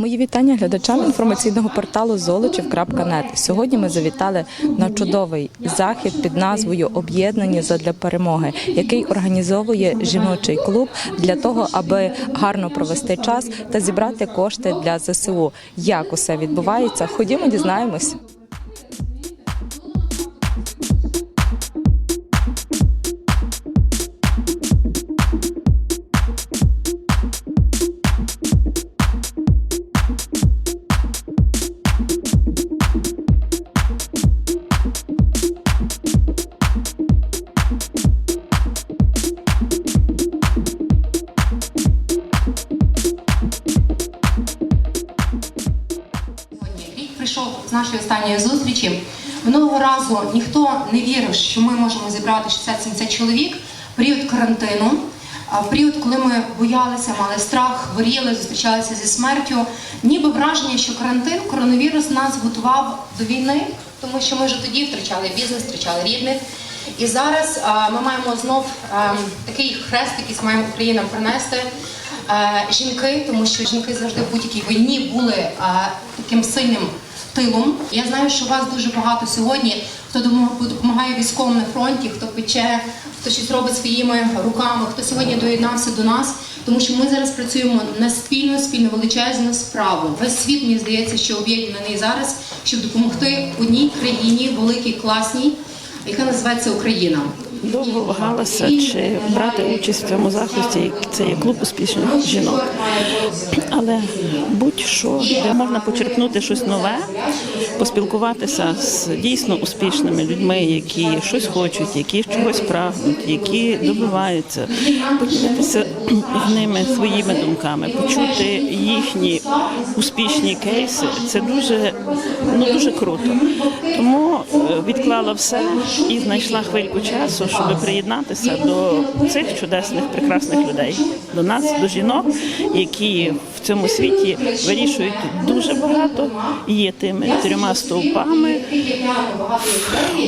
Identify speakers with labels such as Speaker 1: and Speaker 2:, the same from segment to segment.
Speaker 1: Мої вітання глядачам інформаційного порталу Золочів.нет. Сьогодні ми завітали на чудовий захід під назвою Об'єднані задля перемоги, який організовує жіночий клуб для того, аби гарно провести час та зібрати кошти для ЗСУ. Як усе відбувається? Ходімо, дізнаємось.
Speaker 2: Минулого ніхто не вірив, що ми можемо зібрати 60-70 чоловік в період карантину. В період, коли ми боялися, мали страх, хворіли, зустрічалися зі смертю. Ніби враження, що карантин, коронавірус нас готував до війни, тому що ми вже тоді втрачали бізнес, втрачали рідних. І зараз а, ми маємо знов а, такий хрест, який маємо Україна принести. Жінки, тому що жінки завжди в будь-якій війні були е, таким сильним тилом. Я знаю, що вас дуже багато сьогодні, хто допомагає військовим на фронті, хто пече, хто щось робить своїми руками, хто сьогодні доєднався до нас, тому що ми зараз працюємо на спільну, спільну величезну справу. Весь світ мені здається, що об'єднаний зараз, щоб допомогти одній країні великій, класній, яка називається Україна.
Speaker 3: Довго вагалася, чи брати участь в цьому заході. Це є клуб успішних жінок. Але будь-що, де можна почерпнути щось нове, поспілкуватися з дійсно успішними людьми, які щось хочуть, які чогось прагнуть, які добиваються, поділитися з ними своїми думками, почути їхні успішні кейси. Це дуже ну дуже круто. Тому е, відклала все і знайшла хвильку часу, щоб приєднатися до цих чудесних, прекрасних людей, до нас, до жінок, які в цьому світі вирішують дуже багато, є тими трьома стовпами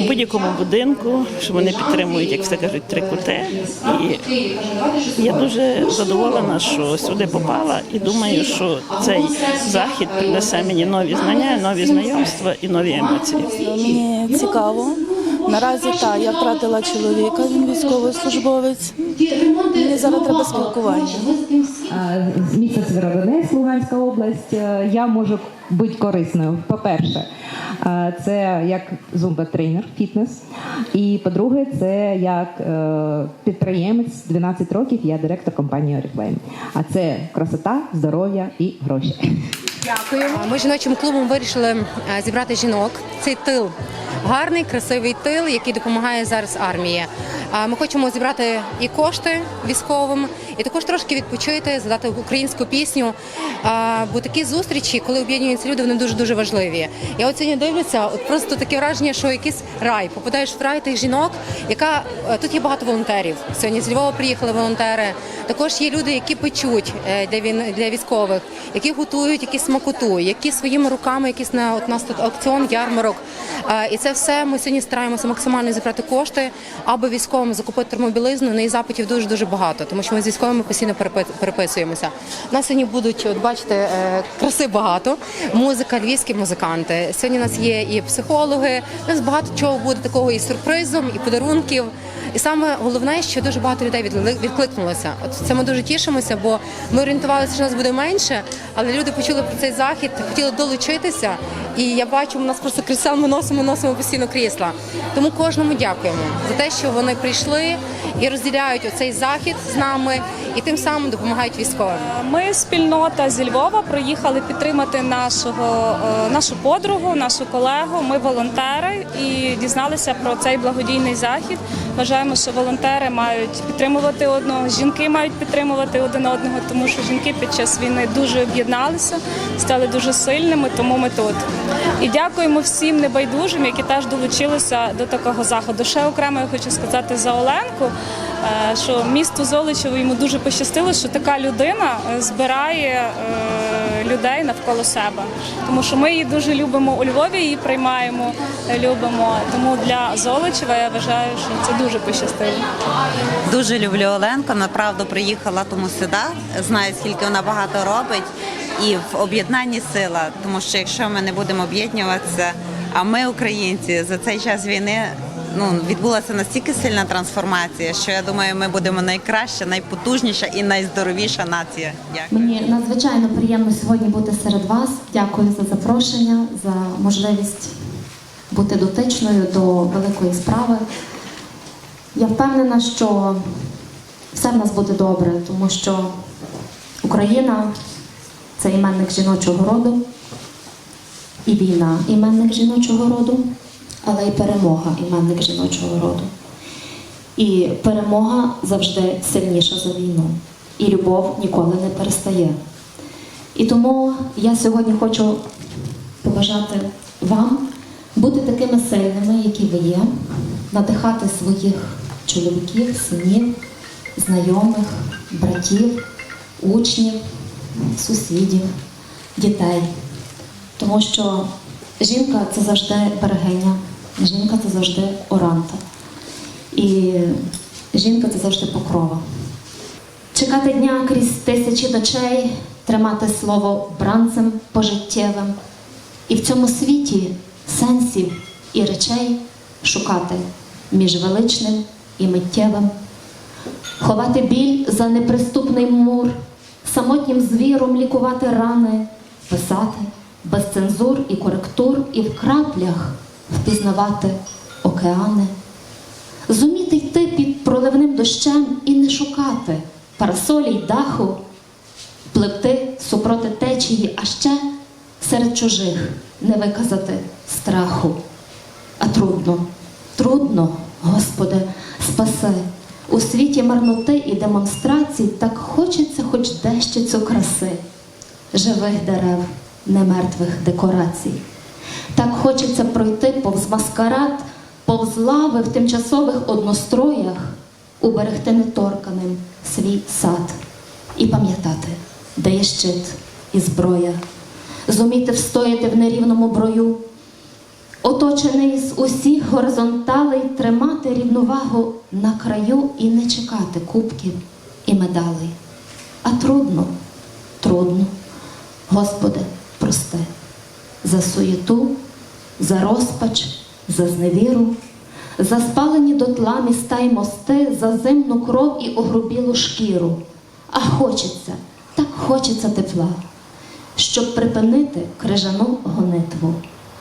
Speaker 3: у будь-якому будинку, що вони підтримують, як все кажуть, три кути. І я дуже задоволена, що сюди попала, і думаю, що цей захід принесе мені нові знання, нові знайомства і нові емоції.
Speaker 4: Мені цікаво. Наразі так, я втратила чоловіка, він військовослужбовець. Мені зараз треба спілкування.
Speaker 5: З міста Сєвєродонецьк, Луганська область, е, я можу бути корисною. По-перше, е, це як зумба-тренер, фітнес. І по-друге, це як е, підприємець 12 років, я директор компанії Oriflame. А це красота, здоров'я і гроші.
Speaker 2: Дякую. Ми жіночим клубом вирішили е, зібрати жінок. Цей тил гарний, красивий тил, який допомагає зараз армії. Ми хочемо зібрати і кошти військовим, і також трошки відпочити, задати українську пісню. Бо такі зустрічі, коли об'єднуються люди, вони дуже дуже важливі. Я от сьогодні дивлюся, от просто таке враження, що якийсь рай. Попадаєш в рай тих жінок, яка е, тут є багато волонтерів. Сьогодні з Львова приїхали волонтери. Також є люди, які печуть е, для він для військових, які готують якісь смакоту, які своїми руками, якісь на от нас тут аукціон, ярмарок. І це все ми сьогодні стараємося максимально зібрати кошти, аби військовим закупити термобілизну. На її запитів дуже дуже багато, тому що ми з військовими постійно переписуємося. У нас сьогодні будуть, от бачите, е, краси багато. Музика, львівські музиканти. Сьогодні у нас є і психологи. У нас багато чого буде такого і сюрпризом, і подарунків. І саме головне, що дуже багато людей відкликнулося. От це ми дуже тішимося, бо ми орієнтувалися, що нас буде менше, але люди почули про цей захід, хотіли долучитися. І я бачу, у нас просто крісел ми носимо, носимо постійно крісла. Тому кожному дякуємо за те, що вони прийшли і розділяють оцей захід з нами, і тим самим допомагають військовим.
Speaker 6: Ми спільнота зі Львова приїхали підтримати нашого е, нашу подругу, нашу колегу. Ми волонтери і дізналися про цей благодійний захід. Вважаємо, що волонтери мають підтримувати одного, жінки мають підтримувати один одного, тому що жінки під час війни дуже об'єдналися, стали дуже сильними, тому ми тут. І дякуємо всім небайдужим, які теж долучилися до такого заходу. Ще окремо я хочу сказати за Оленку, що місту Золочево йому дуже пощастило, що така людина е, збирає е, е, людей навколо себе. Тому що ми її дуже любимо у Львові, її приймаємо, е, любимо. Тому для Золочева я вважаю, що це дуже пощастило.
Speaker 7: Дуже люблю Оленку. Направду приїхала тому сюди. Знаю, скільки вона багато робить. І в об'єднанні сила, тому що якщо ми не будемо об'єднуватися, а ми, українці, за цей час війни ну відбулася настільки сильна трансформація, що я думаю, ми будемо найкраща, найпотужніша і найздоровіша нація. Дякую.
Speaker 8: Мені надзвичайно приємно сьогодні бути серед вас. Дякую за запрошення, за можливість бути дотичною до великої справи. Я впевнена, що все в нас буде добре, тому що Україна це іменник жіночого роду, і війна іменник жіночого роду, але і перемога іменник жіночого роду. І перемога завжди сильніша за війну. І любов ніколи не перестає. І тому я сьогодні хочу побажати вам бути такими сильними, які ви є, надихати своїх чоловіків, синів, знайомих, братів, учнів, сусідів, дітей. Тому що жінка це завжди берегиня, жінка це завжди оранта. І жінка це завжди покрова. Чекати дня крізь тисячі ночей, тримати слово бранцем пожиттєвим, і в цьому світі сенсів і речей шукати між величним і миттєвим, ховати біль за неприступний мур, самотнім звіром лікувати рани, писати без цензур і коректур, і в краплях впізнавати океани. Зуміти йти під проливним дощем і не шукати парасолі й даху, пливти супроти течії, а ще серед чужих не виказати страху. А трудно, трудно, Господи, спаси. У світі марноти і демонстрацій так хочеться хоч дещицю краси, живих дерев, не мертвих декорацій. Так хочеться пройти повз маскарад, повз лави в тимчасових одностроях, уберегти неторканим свій сад і пам'ятати, де є щит і зброя, зуміти встояти в нерівному брою, оточений з усіх горизонталей, тримати рівновагу на краю і не чекати кубків і медалей. А трудно, трудно, Господи, прости за суєту, за розпач, за зневіру, за спалені дотла міста й мости, за зимну кров і огрубілу шкіру. А хочеться, так хочеться тепла, щоб припинити крижану гонитву,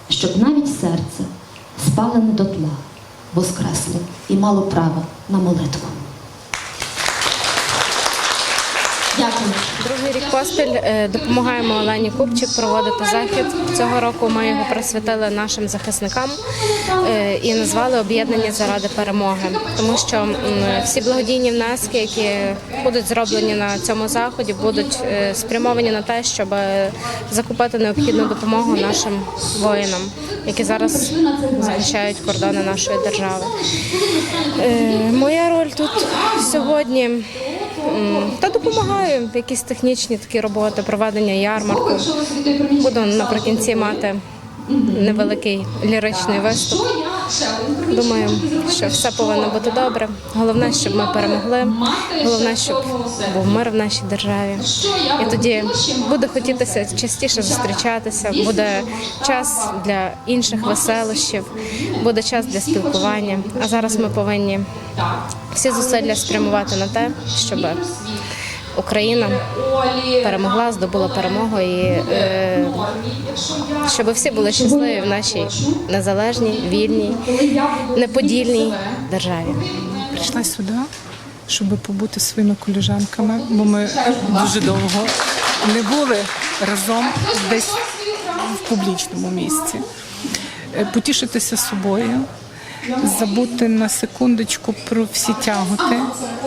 Speaker 8: щоб навіть серце спалене дотла воскресло і мало право на молитву. Дякую.
Speaker 9: Другий рік поспіль е, допомагаємо Олені Купчик проводити захід. Цього року ми його присвятили нашим захисникам е, і назвали об'єднання заради перемоги, тому що всі благодійні внески, які будуть зроблені на цьому заході, будуть е, спрямовані на те, щоб закупити необхідну допомогу нашим воїнам, які зараз захищають кордони нашої держави. Моя роль тут сьогодні. Та допомагаю якісь технічні такі роботи, проведення ярмарку. Буду наприкінці мати невеликий ліричний виступ. Думаю, що все повинно бути добре. Головне, щоб ми перемогли. Головне, щоб був мир в нашій державі. І тоді буде хотітися частіше зустрічатися, буде час для інших веселощів, буде час для спілкування. А зараз ми повинні всі зусилля спрямувати на те, щоб Україна перемогла, здобула перемогу і е, щоб всі були щасливі в нашій незалежній, вільній, неподільній державі.
Speaker 10: Прийшла сюди, щоб побути зі своїми коліжанками, бо ми дуже довго не були разом десь в публічному місці. Е, Потішитися собою, забути на секундочку про всі тяготи,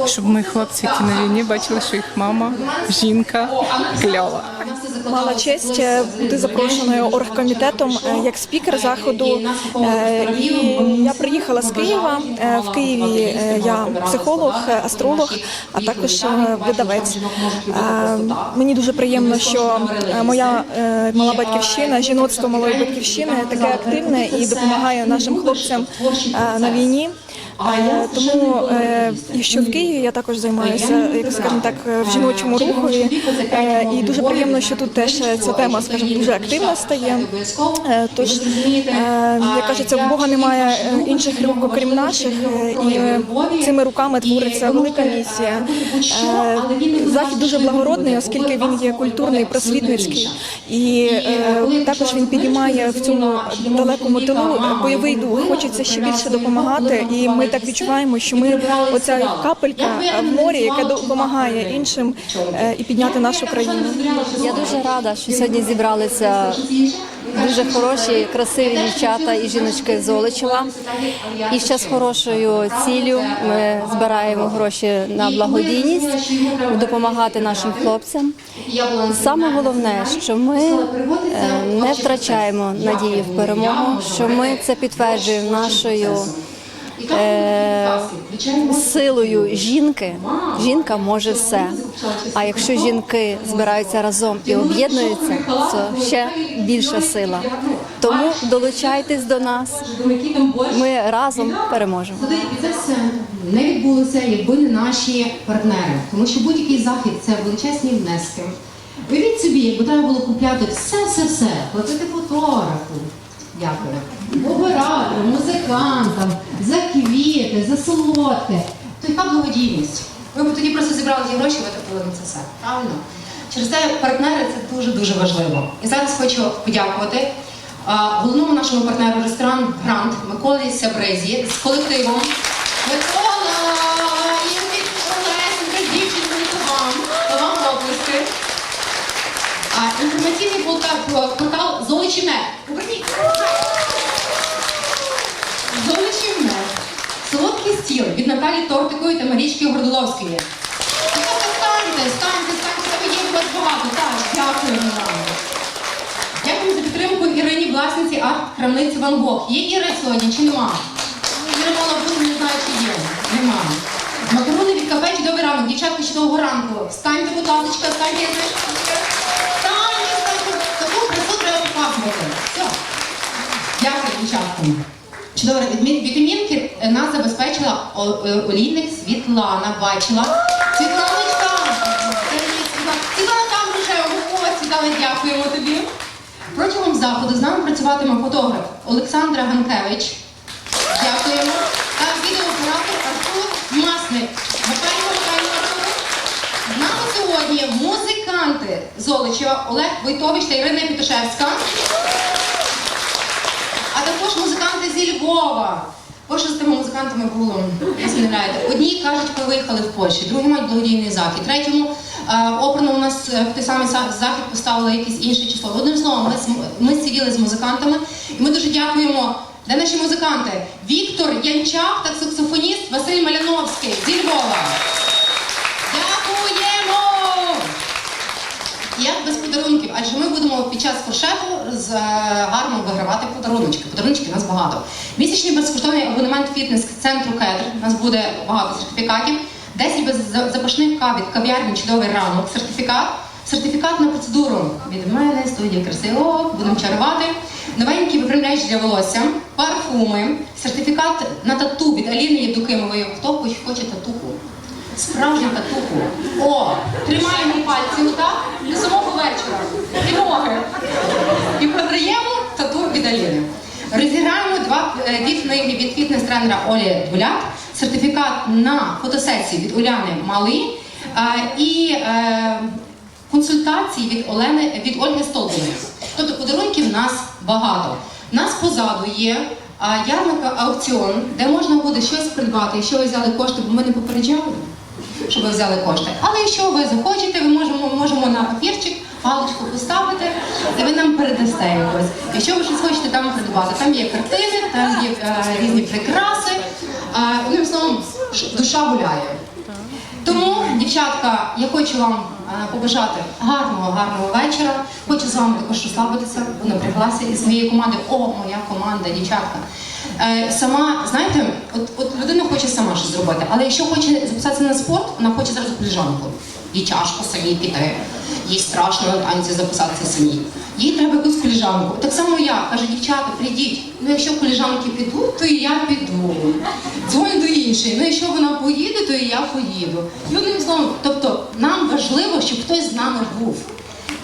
Speaker 10: щоб ми хлопці, які на війні, бачили, що їх мама, жінка кльова.
Speaker 11: мала честь е, бути запрошеною оргкомітетом е, як спікер заходу. Е, І я приїхала з Києва. Е, В Києві е, я психолог, астролог, а також е, видавець. Мені дуже приємно, що моя мала батьківщина, жіноцтво малої батьківщини таке активне і допомагає нашим хлопцям на війні. Тому е, що в Києві я також займаюся, як скажімо так, в жіночому рухові. Е, І дуже приємно, що тут теж ця тема, скажімо, дуже активна стає. Е, Тож, як кажеться, в Бога немає інших рук, окрім наших, і цими руками твориться велика місія. Захід дуже благородний, оскільки він є культурний, просвітницький, і також він підіймає в цьому далекому тилу бойовий дух. Хочеться ще більше допомагати, і ми так відчуваємо, що ми оця капелька в морі, яка допомагає іншим е, і підняти нашу країну.
Speaker 12: Я дуже рада, що сьогодні зібралися дуже хороші, красиві дівчата і жіночки з Золочева. І ще з хорошою ціллю ми збираємо гроші на благодійність, допомагати нашим хлопцям. Саме головне, що ми е, не втрачаємо надії в перемогу, що ми це підтверджуємо нашою. Е, Силою жінки жінка може все. А якщо жінки збираються разом і об'єднуються, це ще більша сила. Тому долучайтесь до нас. Ми разом переможемо.
Speaker 2: І це все не відбулося, якби не наші партнери. Тому що будь-який захід це величезні внески. Уявіть собі, якби треба було купляти все-все-все, платити фотографу. Дякую. Оператору, музикантам, за квіти, за солодке. То яка благодійність? Ви б тоді просто зібрали ті гроші, витратили на це все. Правильно? Через це партнери це дуже-дуже важливо. І зараз хочу подякувати головному нашому партнеру ресторан Грант Миколі Сябрезі з колективом. Микола, інформаційний портал Золочіне. Поверніть. Золочіне. Солодкий стіл від Наталі Тортикової та Марічки Гордоловської. Станьте, станьте, станьте, так є у вас багато. Так, дякуємо вам. Дякую за підтримку Ірині, власниці арт-крамниці Ван Гог. Є Іра сьогодні чи нема? Іра мала бути, не знаю, чи є. Нема. Макарони від кафе чудовий ранок. Дівчатка чудового ранку. Встаньте, будь ласка, встаньте. я знаю, встаньте. Таку красу треба показувати. Все. Дякую, дівчаткам. Чудово, вітамінки е, нас забезпечила е, олійник Світлана. Бачила. Світланочка! Світлана. Там рожева. О, Світлана, дякуємо тобі. Протягом заходу з нами працюватиме фотограф Олександра Ганкевич. Дякуємо. Та відеооператор Артур Масник. З нами сьогодні музиканти Золочева Олег Войтович та Ірина Пітушевська. А також музиканти зі Львова. Що з тими музикантами було, ви згадаєте. Одні кажуть, що виїхали в Польщі, другі мають благодійний захід. Третьому е, обрано у нас е, в той самий захід поставили якесь інше число. Одним словом, ми, ми сиділи з музикантами, і ми дуже дякуємо. Де наші музиканти? Віктор Янчак та саксофоніст Василь Маляновський зі Львова. Дякуємо! Як без подарунків, адже ми будемо під час фуршету з е, гарно вигравати подаруночки. Подаруночки у нас багато. Місячний безкоштовний абонемент фітнес-центру Кедр. У нас буде багато сертифікатів. 10 без за- запашних кав від кав'ярні чудовий ранок. Сертифікат. Сертифікат на процедуру від мене, студії красиво, будемо чарувати. Новенький виправляч для волосся, парфуми, сертифікат на тату від Аліни Євдокимової. Хто хоче татуху? Справжню татуху. О, тримаємо пальці отак до самого вечора. І. І продаємо тату від Аліни. Розіграємо два, е, дві книги від фітнес-тренера Олі Дуляк, сертифікат на фотосесію від Уляни Мали е, і е, консультації від Олени від Ольги Столбиної. Тобто подарунків в нас багато. Нас позаду є ярмарка аукціон, де можна буде щось придбати, якщо ви взяли кошти, бо ми не попереджали, щоб ви взяли кошти. Але якщо ви захочете, ви можемо, можемо на папірчик галочку поставити, і ви нам передасте якось. Якщо ви щось хочете там придбати, там є картини, там є е, різні прикраси. Е, одним словом, душа гуляє. Тому, дівчатка, я хочу вам е, побажати гарного, гарного вечора. Хочу з вами також розслабитися, напряглася із моєї команди. О, моя команда, дівчатка. Е, Сама, знаєте, от, от людина хоче сама щось зробити, але якщо хоче записатися на спорт, вона хоче зразу коліжанку. Їй тяжко самі піти, їй страшно на танці записатися самі. Їй треба якусь коліжанку. Так само я каже, дівчата, прийдіть. Ну якщо коліжанки підуть, то і я піду. Дзвоню до іншої. Ну якщо вона поїде, то і я поїду. І одним словом, тобто нам важливо, щоб хтось з нами був.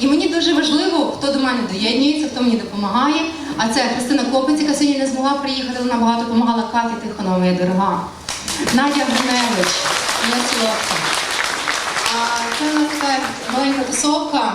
Speaker 2: І мені дуже важливо, хто до мене доєднується, хто мені допомагає. А це Христина Копець, яка сьогодні не змогла приїхати, вона багато допомагала Каті Тихонова, моя дорога. Надя Гриневич, моя хлопця. А це така маленька тусовка.